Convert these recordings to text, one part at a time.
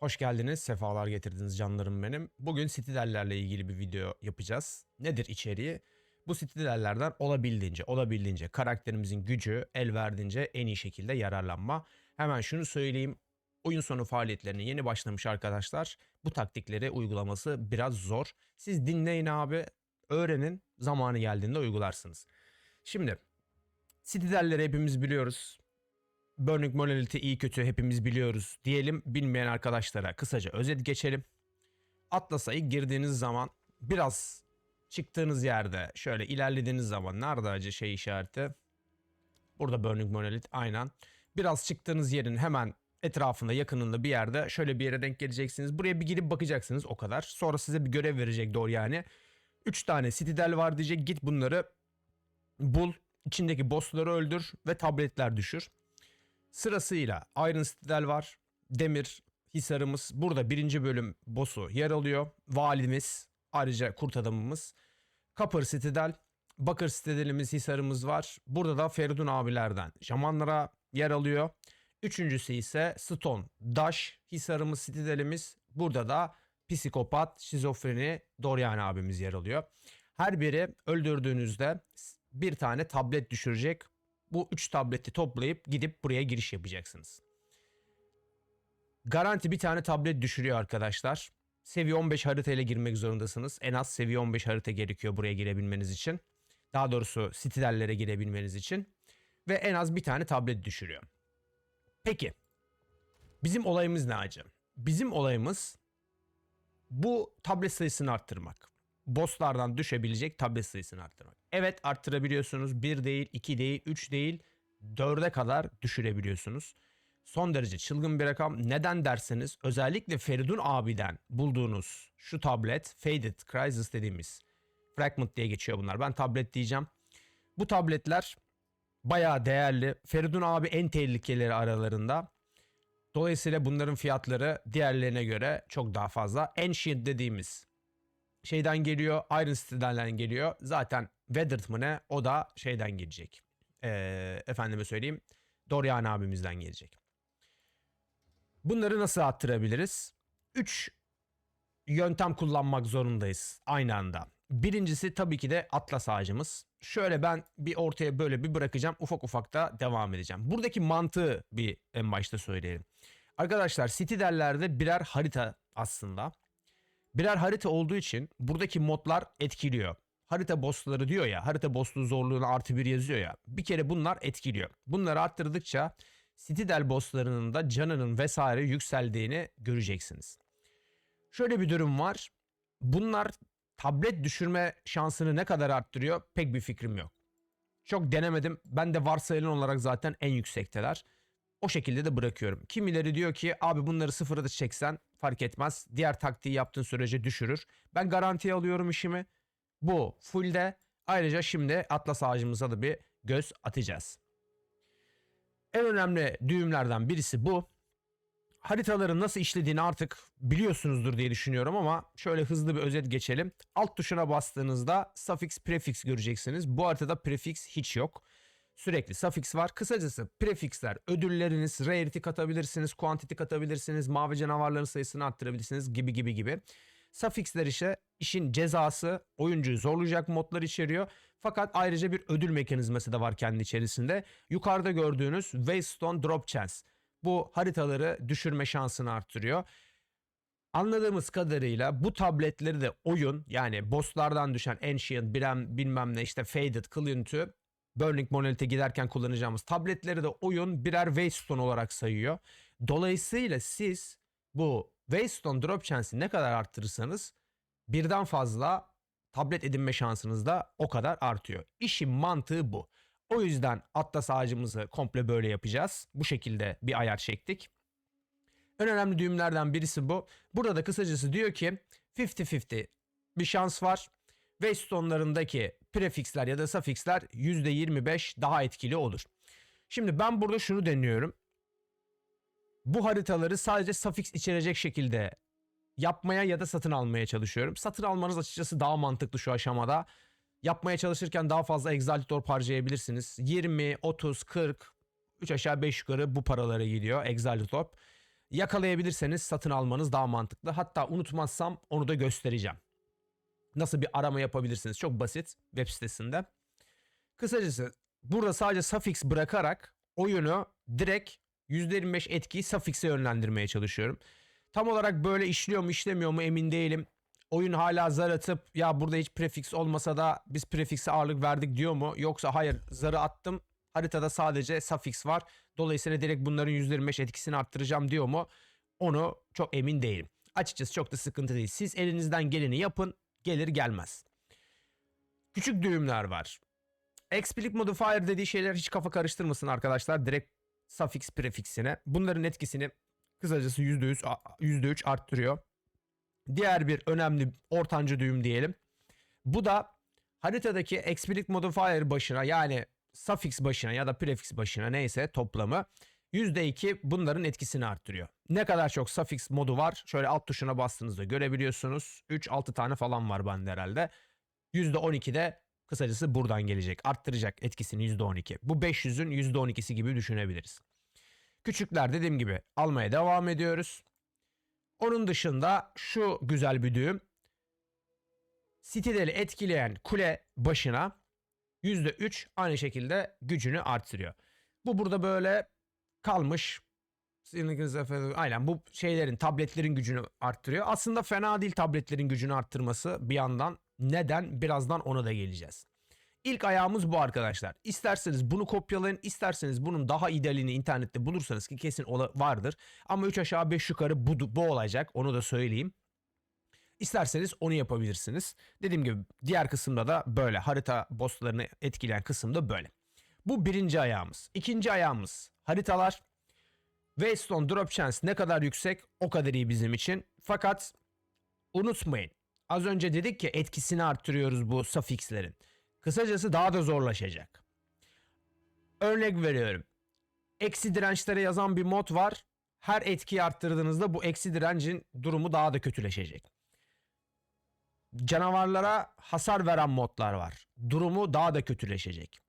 Hoş geldiniz, sefalar getirdiniz canlarım benim. Bugün Citadel'lerle ilgili bir video yapacağız. Nedir içeriği? Bu Citadel'lerden olabildiğince, olabildiğince karakterimizin gücü el verdiğince en iyi şekilde yararlanma. Hemen şunu söyleyeyim. Oyun sonu faaliyetlerine yeni başlamış arkadaşlar. Bu taktikleri uygulaması biraz zor. Siz dinleyin abi, öğrenin, zamanı geldiğinde uygularsınız. Şimdi Citadel'leri hepimiz biliyoruz. Burning Monolith'i iyi kötü hepimiz biliyoruz diyelim bilmeyen arkadaşlara kısaca özet geçelim. Atlas'a ilk girdiğiniz zaman biraz çıktığınız yerde şöyle ilerlediğiniz zaman nerede acı şey işareti? Burada Burning Monolith aynen. Biraz çıktığınız yerin hemen etrafında yakınında bir yerde şöyle bir yere denk geleceksiniz. Buraya bir girip bakacaksınız o kadar. Sonra size bir görev verecek doğru yani. 3 tane Citadel var diyecek git bunları bul. içindeki bossları öldür ve tabletler düşür. Sırasıyla Iron Citadel var. Demir Hisarımız. Burada birinci bölüm boss'u yer alıyor. Valimiz. Ayrıca kurt adamımız. Copper Citadel. Bakır Citadel'imiz Hisarımız var. Burada da Feridun abilerden Jamanlara yer alıyor. Üçüncüsü ise Stone Dash Hisarımız Citadel'imiz. Burada da Psikopat, Şizofreni Dorian abimiz yer alıyor. Her biri öldürdüğünüzde bir tane tablet düşürecek. Bu 3 tableti toplayıp gidip buraya giriş yapacaksınız. Garanti bir tane tablet düşürüyor arkadaşlar. Seviye 15 harita ile girmek zorundasınız. En az seviye 15 harita gerekiyor buraya girebilmeniz için. Daha doğrusu Citadel'lere girebilmeniz için. Ve en az bir tane tablet düşürüyor. Peki. Bizim olayımız ne acı? Bizim olayımız bu tablet sayısını arttırmak. Bosslardan düşebilecek tablet sayısını arttırmak. Evet arttırabiliyorsunuz. 1 değil, 2 değil, 3 değil, 4'e kadar düşürebiliyorsunuz. Son derece çılgın bir rakam. Neden derseniz özellikle Feridun abiden bulduğunuz şu tablet Faded Crisis dediğimiz Fragment diye geçiyor bunlar. Ben tablet diyeceğim. Bu tabletler bayağı değerli. Feridun abi en tehlikeleri aralarında. Dolayısıyla bunların fiyatları diğerlerine göre çok daha fazla. Ancient dediğimiz şeyden geliyor. Iron City'den geliyor. Zaten Weathered mı ne? O da şeyden gelecek. Ee, efendime söyleyeyim. Dorian abimizden gelecek. Bunları nasıl arttırabiliriz? 3 yöntem kullanmak zorundayız aynı anda. Birincisi tabii ki de atlas ağacımız. Şöyle ben bir ortaya böyle bir bırakacağım. Ufak ufak da devam edeceğim. Buradaki mantığı bir en başta söyleyelim. Arkadaşlar Citadel'lerde birer harita aslında. Birer harita olduğu için buradaki modlar etkiliyor. Harita bossları diyor ya, harita bossluğu zorluğunu artı bir yazıyor ya. Bir kere bunlar etkiliyor. Bunları arttırdıkça Citadel bosslarının da canının vesaire yükseldiğini göreceksiniz. Şöyle bir durum var. Bunlar tablet düşürme şansını ne kadar arttırıyor pek bir fikrim yok. Çok denemedim. Ben de varsayılan olarak zaten en yüksekteler. O şekilde de bırakıyorum. Kimileri diyor ki abi bunları sıfıra da çeksen fark etmez. Diğer taktiği yaptığın sürece düşürür. Ben garantiye alıyorum işimi. Bu fullde. Ayrıca şimdi atlas ağacımıza da bir göz atacağız. En önemli düğümlerden birisi bu. Haritaların nasıl işlediğini artık biliyorsunuzdur diye düşünüyorum ama şöyle hızlı bir özet geçelim. Alt tuşuna bastığınızda suffix prefix göreceksiniz. Bu haritada prefix hiç yok. Sürekli suffix var. Kısacası prefixler ödülleriniz, rarity katabilirsiniz, quantity katabilirsiniz, mavi canavarların sayısını arttırabilirsiniz gibi gibi gibi. Suffixler ise işin cezası oyuncuyu zorlayacak modlar içeriyor. Fakat ayrıca bir ödül mekanizması da var kendi içerisinde. Yukarıda gördüğünüz Waystone Drop Chance. Bu haritaları düşürme şansını arttırıyor. Anladığımız kadarıyla bu tabletleri de oyun yani bosslardan düşen Ancient, bilmem, bilmem ne işte Faded, Clintu, Burning Monolith'e giderken kullanacağımız tabletleri de oyun birer Waystone olarak sayıyor. Dolayısıyla siz bu Waystone Drop Chance'i ne kadar arttırırsanız birden fazla tablet edinme şansınız da o kadar artıyor. İşin mantığı bu. O yüzden Atlas ağacımızı komple böyle yapacağız. Bu şekilde bir ayar çektik. En önemli düğümlerden birisi bu. Burada da kısacası diyor ki 50-50 bir şans var. Waystone'larındaki prefixler ya da suffixler %25 daha etkili olur. Şimdi ben burada şunu deniyorum. Bu haritaları sadece suffix içerecek şekilde yapmaya ya da satın almaya çalışıyorum. Satın almanız açıkçası daha mantıklı şu aşamada. Yapmaya çalışırken daha fazla Exalted Orb harcayabilirsiniz. 20, 30, 40, 3 aşağı 5 yukarı bu paralara gidiyor Exalted Orb. Yakalayabilirseniz satın almanız daha mantıklı. Hatta unutmazsam onu da göstereceğim. Nasıl bir arama yapabilirsiniz? Çok basit web sitesinde. Kısacası burada sadece suffix bırakarak oyunu direkt %25 etkiyi suffix'e yönlendirmeye çalışıyorum. Tam olarak böyle işliyor mu işlemiyor mu emin değilim. Oyun hala zar atıp ya burada hiç prefix olmasa da biz prefix'e ağırlık verdik diyor mu? Yoksa hayır zarı attım haritada sadece suffix var. Dolayısıyla direkt bunların %25 etkisini arttıracağım diyor mu? Onu çok emin değilim. Açıkçası çok da sıkıntı değil. Siz elinizden geleni yapın gelir gelmez. Küçük düğümler var. Explicit modifier dediği şeyler hiç kafa karıştırmasın arkadaşlar. Direkt suffix prefixine. Bunların etkisini kısacası %100, a- %3 arttırıyor. Diğer bir önemli ortancı düğüm diyelim. Bu da haritadaki explicit modifier başına yani suffix başına ya da prefix başına neyse toplamı %2 bunların etkisini arttırıyor. Ne kadar çok suffix modu var şöyle alt tuşuna bastığınızda görebiliyorsunuz. 3-6 tane falan var bende herhalde. %12 de kısacası buradan gelecek. Arttıracak etkisini %12. Bu 500'ün %12'si gibi düşünebiliriz. Küçükler dediğim gibi almaya devam ediyoruz. Onun dışında şu güzel bir düğüm. Siteleri etkileyen kule başına %3 aynı şekilde gücünü arttırıyor. Bu burada böyle kalmış. Siniriniz efendim, Aynen bu şeylerin tabletlerin gücünü arttırıyor. Aslında fena değil tabletlerin gücünü arttırması bir yandan. Neden? Birazdan ona da geleceğiz. İlk ayağımız bu arkadaşlar. İsterseniz bunu kopyalayın, isterseniz bunun daha idealini internette bulursanız ki kesin vardır. Ama 3 aşağı 5 yukarı bu, bu olacak onu da söyleyeyim. İsterseniz onu yapabilirsiniz. Dediğim gibi diğer kısımda da böyle harita bosslarını etkileyen kısımda böyle. Bu birinci ayağımız. İkinci ayağımız haritalar. Waystone Drop Chance ne kadar yüksek o kadar iyi bizim için. Fakat unutmayın. Az önce dedik ki etkisini arttırıyoruz bu suffixlerin. Kısacası daha da zorlaşacak. Örnek veriyorum. Eksi dirençlere yazan bir mod var. Her etkiyi arttırdığınızda bu eksi direncin durumu daha da kötüleşecek. Canavarlara hasar veren modlar var. Durumu daha da kötüleşecek.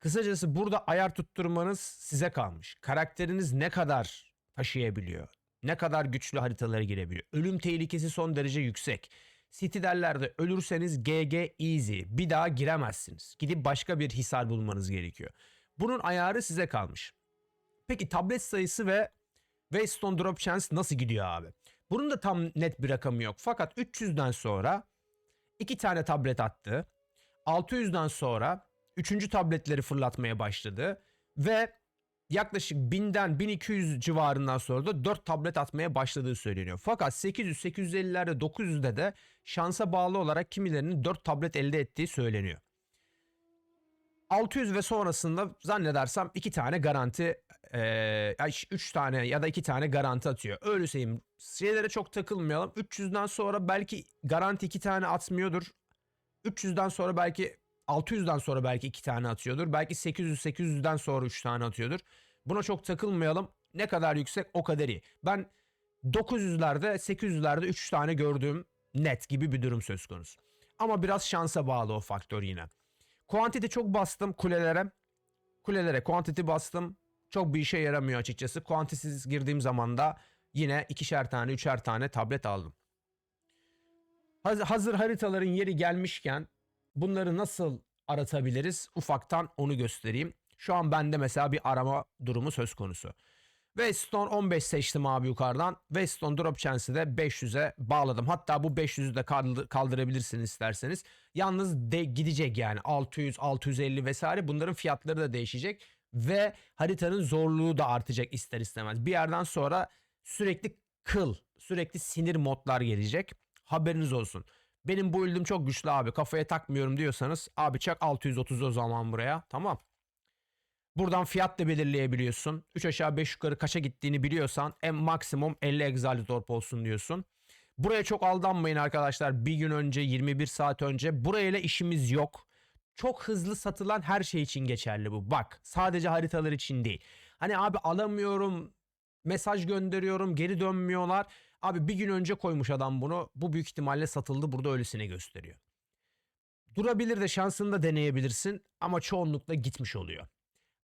Kısacası burada ayar tutturmanız size kalmış. Karakteriniz ne kadar taşıyabiliyor? Ne kadar güçlü haritalara girebiliyor? Ölüm tehlikesi son derece yüksek. Citadel'lerde ölürseniz GG easy. Bir daha giremezsiniz. Gidip başka bir hisar bulmanız gerekiyor. Bunun ayarı size kalmış. Peki tablet sayısı ve Waystone Drop Chance nasıl gidiyor abi? Bunun da tam net bir rakamı yok. Fakat 300'den sonra iki tane tablet attı. 600'den sonra üçüncü tabletleri fırlatmaya başladı. Ve yaklaşık 1000'den 1200 civarından sonra da 4 tablet atmaya başladığı söyleniyor. Fakat 800, 850'lerde 900'de de şansa bağlı olarak kimilerinin 4 tablet elde ettiği söyleniyor. 600 ve sonrasında zannedersem 2 tane garanti, 3 tane ya da 2 tane garanti atıyor. Öyle söyleyeyim. Şeylere çok takılmayalım. 300'den sonra belki garanti 2 tane atmıyordur. 300'den sonra belki 600'den sonra belki 2 tane atıyordur. Belki 800 800'den sonra 3 tane atıyordur. Buna çok takılmayalım. Ne kadar yüksek o kadar iyi. Ben 900'lerde 800'lerde 3 tane gördüğüm net gibi bir durum söz konusu. Ama biraz şansa bağlı o faktör yine. Quantity çok bastım kulelere. Kulelere quantity bastım. Çok bir işe yaramıyor açıkçası. Quantity'siz girdiğim zaman da yine ikişer tane, üçer tane tablet aldım. Haz- Hazır haritaların yeri gelmişken bunları nasıl aratabiliriz? Ufaktan onu göstereyim. Şu an bende mesela bir arama durumu söz konusu. Weston 15 seçtim abi yukarıdan. Weston Drop Chance'i de 500'e bağladım. Hatta bu 500'ü de kaldı- kaldırabilirsiniz isterseniz. Yalnız de gidecek yani 600, 650 vesaire bunların fiyatları da değişecek. Ve haritanın zorluğu da artacak ister istemez. Bir yerden sonra sürekli kıl, sürekli sinir modlar gelecek. Haberiniz olsun. Benim bu build'im çok güçlü abi kafaya takmıyorum diyorsanız abi çak 630 o zaman buraya tamam. Buradan fiyat da belirleyebiliyorsun. 3 aşağı 5 yukarı kaça gittiğini biliyorsan en maksimum 50 Exalted olsun diyorsun. Buraya çok aldanmayın arkadaşlar. Bir gün önce 21 saat önce burayla işimiz yok. Çok hızlı satılan her şey için geçerli bu. Bak sadece haritalar için değil. Hani abi alamıyorum mesaj gönderiyorum geri dönmüyorlar. Abi bir gün önce koymuş adam bunu. Bu büyük ihtimalle satıldı burada öylesine gösteriyor. Durabilir de şansını da deneyebilirsin ama çoğunlukla gitmiş oluyor.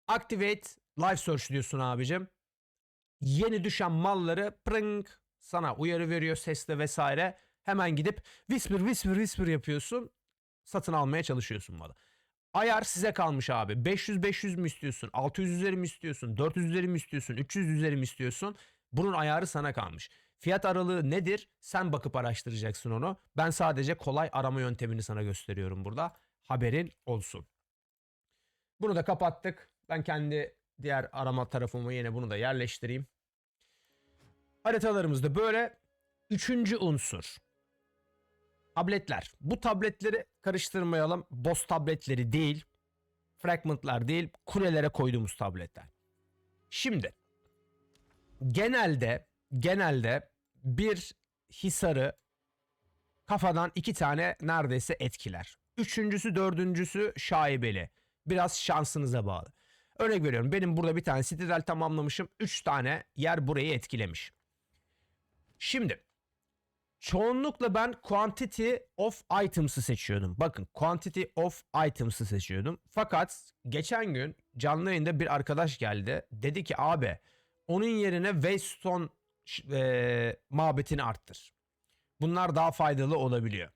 Activate Live Search diyorsun abicim. yeni düşen malları pırınk sana uyarı veriyor sesle vesaire. Hemen gidip whisper whisper whisper yapıyorsun. Satın almaya çalışıyorsun malı. Ayar size kalmış abi. 500-500 mü istiyorsun? 600 üzeri mi istiyorsun? 400 üzeri mi istiyorsun? 300 üzeri mi istiyorsun? Bunun ayarı sana kalmış. Fiyat aralığı nedir? Sen bakıp araştıracaksın onu. Ben sadece kolay arama yöntemini sana gösteriyorum burada. Haberin olsun. Bunu da kapattık. Ben kendi diğer arama tarafımı yine bunu da yerleştireyim. Haritalarımızda böyle. Üçüncü unsur. Tabletler. Bu tabletleri karıştırmayalım. Boss tabletleri değil. Fragmentlar değil. Kulelere koyduğumuz tabletler. Şimdi genelde genelde bir hisarı kafadan iki tane neredeyse etkiler. Üçüncüsü dördüncüsü şaibeli. Biraz şansınıza bağlı. Örnek veriyorum benim burada bir tane citadel tamamlamışım. Üç tane yer burayı etkilemiş. Şimdi çoğunlukla ben quantity of items'ı seçiyordum. Bakın quantity of items'ı seçiyordum. Fakat geçen gün canlı yayında bir arkadaş geldi. Dedi ki abi onun yerine Waystone e, mabetini arttır. Bunlar daha faydalı olabiliyor.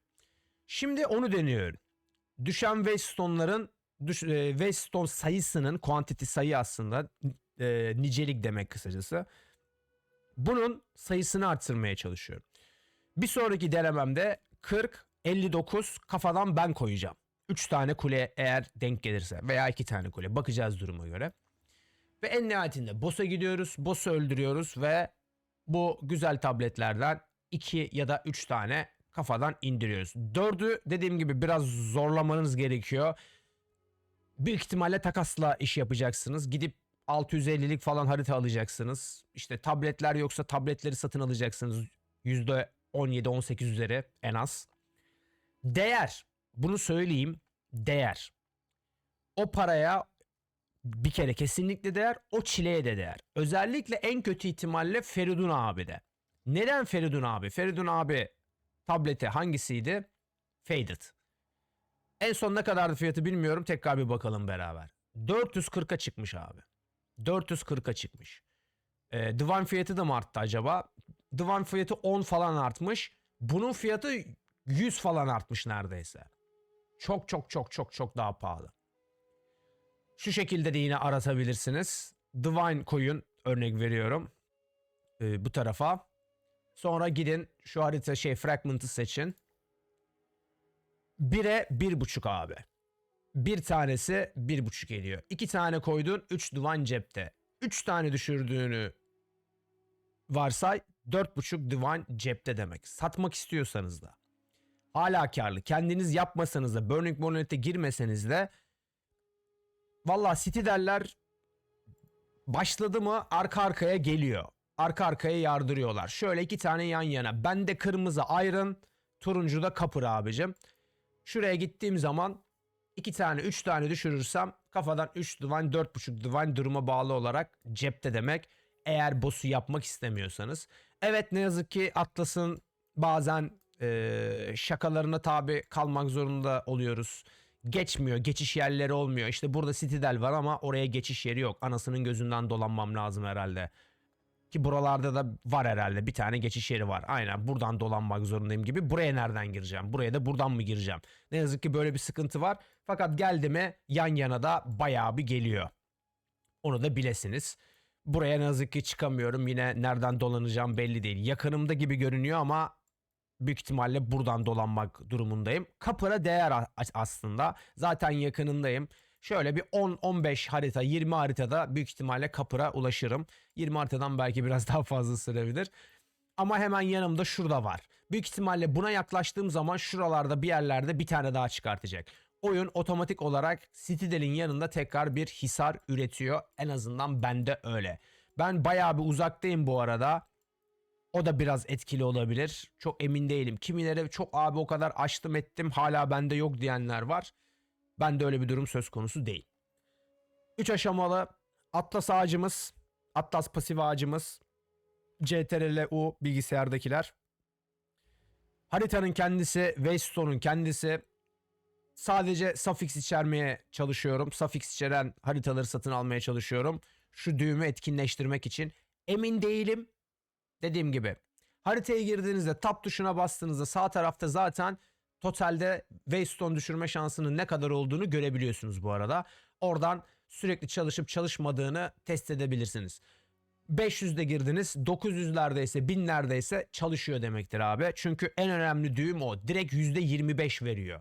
Şimdi onu deniyorum. Düşen Waystone'ların düş, e, Waystone sayısının quantity sayı aslında e, nicelik demek kısacası. Bunun sayısını arttırmaya çalışıyorum. Bir sonraki denememde 40 59 kafadan ben koyacağım. 3 tane kule eğer denk gelirse veya 2 tane kule bakacağız duruma göre. Ve en nihayetinde boss'a gidiyoruz. Boss'u öldürüyoruz ve bu güzel tabletlerden 2 ya da 3 tane kafadan indiriyoruz. 4'ü dediğim gibi biraz zorlamanız gerekiyor. Büyük ihtimalle takasla iş yapacaksınız. Gidip 650'lik falan harita alacaksınız. İşte tabletler yoksa tabletleri satın alacaksınız. %17-18 üzeri en az. Değer. Bunu söyleyeyim. Değer. O paraya bir kere kesinlikle değer. O çileye de değer. Özellikle en kötü ihtimalle Feridun abi de. Neden Feridun abi? Feridun abi tableti hangisiydi? Faded. En son ne kadardı fiyatı bilmiyorum. Tekrar bir bakalım beraber. 440'a çıkmış abi. 440'a çıkmış. Ee, Divan fiyatı da mı arttı acaba? Divan fiyatı 10 falan artmış. Bunun fiyatı 100 falan artmış neredeyse. Çok çok çok çok çok daha pahalı. Şu şekilde de yine aratabilirsiniz. Divine koyun örnek veriyorum. Ee, bu tarafa. Sonra gidin şu harita şey fragment'ı seçin. 1'e 1.5 abi. Bir tanesi 1.5 geliyor. İki tane koydun 3 divan cepte. 3 tane düşürdüğünü varsay 4.5 divan cepte demek. Satmak istiyorsanız da. Hala karlı. Kendiniz yapmasanız da Burning Monolith'e girmeseniz de Valla City derler başladı mı arka arkaya geliyor. Arka arkaya yardırıyorlar. Şöyle iki tane yan yana. Bende kırmızı Iron, turuncu da Copper abicim. Şuraya gittiğim zaman iki tane üç tane düşürürsem kafadan 3 divan 4.5 divan duruma bağlı olarak cepte demek. Eğer boss'u yapmak istemiyorsanız. Evet ne yazık ki Atlas'ın bazen e, şakalarına tabi kalmak zorunda oluyoruz geçmiyor. Geçiş yerleri olmuyor. İşte burada Citadel var ama oraya geçiş yeri yok. Anasının gözünden dolanmam lazım herhalde. Ki buralarda da var herhalde. Bir tane geçiş yeri var. Aynen buradan dolanmak zorundayım gibi. Buraya nereden gireceğim? Buraya da buradan mı gireceğim? Ne yazık ki böyle bir sıkıntı var. Fakat geldi mi yan yana da bayağı bir geliyor. Onu da bilesiniz. Buraya ne yazık ki çıkamıyorum. Yine nereden dolanacağım belli değil. Yakınımda gibi görünüyor ama büyük ihtimalle buradan dolanmak durumundayım. Kapıra değer aslında. Zaten yakınındayım. Şöyle bir 10-15 harita, 20 haritada büyük ihtimalle kapıra ulaşırım. 20 haritadan belki biraz daha fazla sürebilir. Ama hemen yanımda şurada var. Büyük ihtimalle buna yaklaştığım zaman şuralarda bir yerlerde bir tane daha çıkartacak. Oyun otomatik olarak Citadel'in yanında tekrar bir hisar üretiyor. En azından bende öyle. Ben bayağı bir uzaktayım bu arada. O da biraz etkili olabilir. Çok emin değilim. Kimileri çok abi o kadar açtım ettim hala bende yok diyenler var. Bende öyle bir durum söz konusu değil. 3 aşamalı Atlas ağacımız, Atlas pasif ağacımız, CTRL U bilgisayardakiler. Haritanın kendisi, Waystone'un kendisi. Sadece suffix içermeye çalışıyorum. Suffix içeren haritaları satın almaya çalışıyorum. Şu düğümü etkinleştirmek için Emin değilim. Dediğim gibi haritaya girdiğinizde tab tuşuna bastığınızda sağ tarafta zaten totalde Waystone düşürme şansının ne kadar olduğunu görebiliyorsunuz bu arada. Oradan sürekli çalışıp çalışmadığını test edebilirsiniz. 500'de girdiniz 900'lerde ise 1000'lerde ise çalışıyor demektir abi. Çünkü en önemli düğüm o. Direkt %25 veriyor.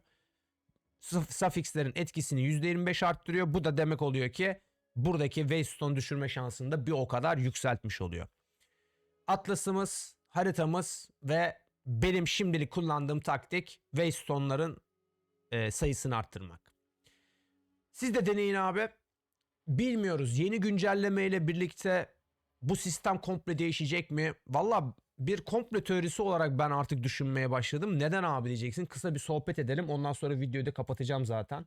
Suf- Suffix'lerin etkisini %25 arttırıyor. Bu da demek oluyor ki buradaki Waystone düşürme şansını da bir o kadar yükseltmiş oluyor. Atlasımız, haritamız ve benim şimdilik kullandığım taktik Waystone'ların e, sayısını arttırmak. Siz de deneyin abi. Bilmiyoruz. Yeni güncellemeyle birlikte bu sistem komple değişecek mi? Valla bir komple teorisi olarak ben artık düşünmeye başladım. Neden abi diyeceksin. Kısa bir sohbet edelim. Ondan sonra videoyu da kapatacağım zaten.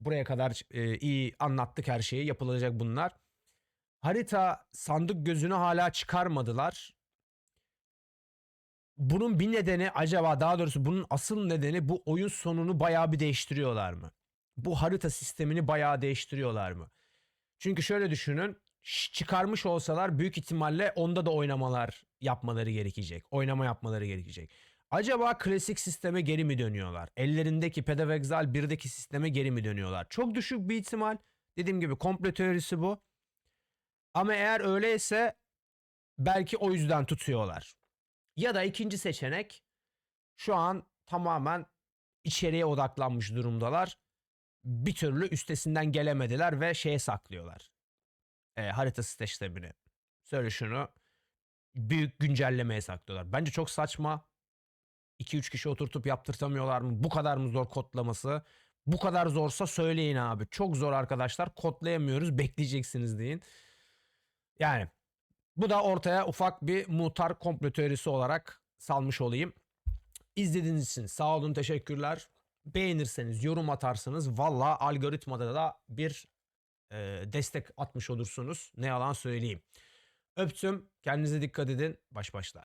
Buraya kadar e, iyi anlattık her şeyi. Yapılacak bunlar. Harita sandık gözünü hala çıkarmadılar. Bunun bir nedeni acaba daha doğrusu bunun asıl nedeni bu oyun sonunu bayağı bir değiştiriyorlar mı? Bu harita sistemini bayağı değiştiriyorlar mı? Çünkü şöyle düşünün. Çıkarmış olsalar büyük ihtimalle onda da oynamalar yapmaları gerekecek. Oynama yapmaları gerekecek. Acaba klasik sisteme geri mi dönüyorlar? Ellerindeki Pedav Exile 1'deki sisteme geri mi dönüyorlar? Çok düşük bir ihtimal. Dediğim gibi komple teorisi bu. Ama eğer öyleyse belki o yüzden tutuyorlar. Ya da ikinci seçenek şu an tamamen içeriye odaklanmış durumdalar. Bir türlü üstesinden gelemediler ve şeye saklıyorlar. E, harita sistemini. Söyle şunu. Büyük güncellemeye saklıyorlar. Bence çok saçma. 2-3 kişi oturtup yaptırtamıyorlar mı? Bu kadar mı zor kodlaması? Bu kadar zorsa söyleyin abi. Çok zor arkadaşlar. Kodlayamıyoruz. Bekleyeceksiniz deyin. Yani bu da ortaya ufak bir muhtar komplo teorisi olarak salmış olayım. İzlediğiniz için sağ olun teşekkürler. Beğenirseniz yorum atarsanız valla algoritmada da bir e, destek atmış olursunuz. Ne yalan söyleyeyim. Öptüm. Kendinize dikkat edin. Baş başlar.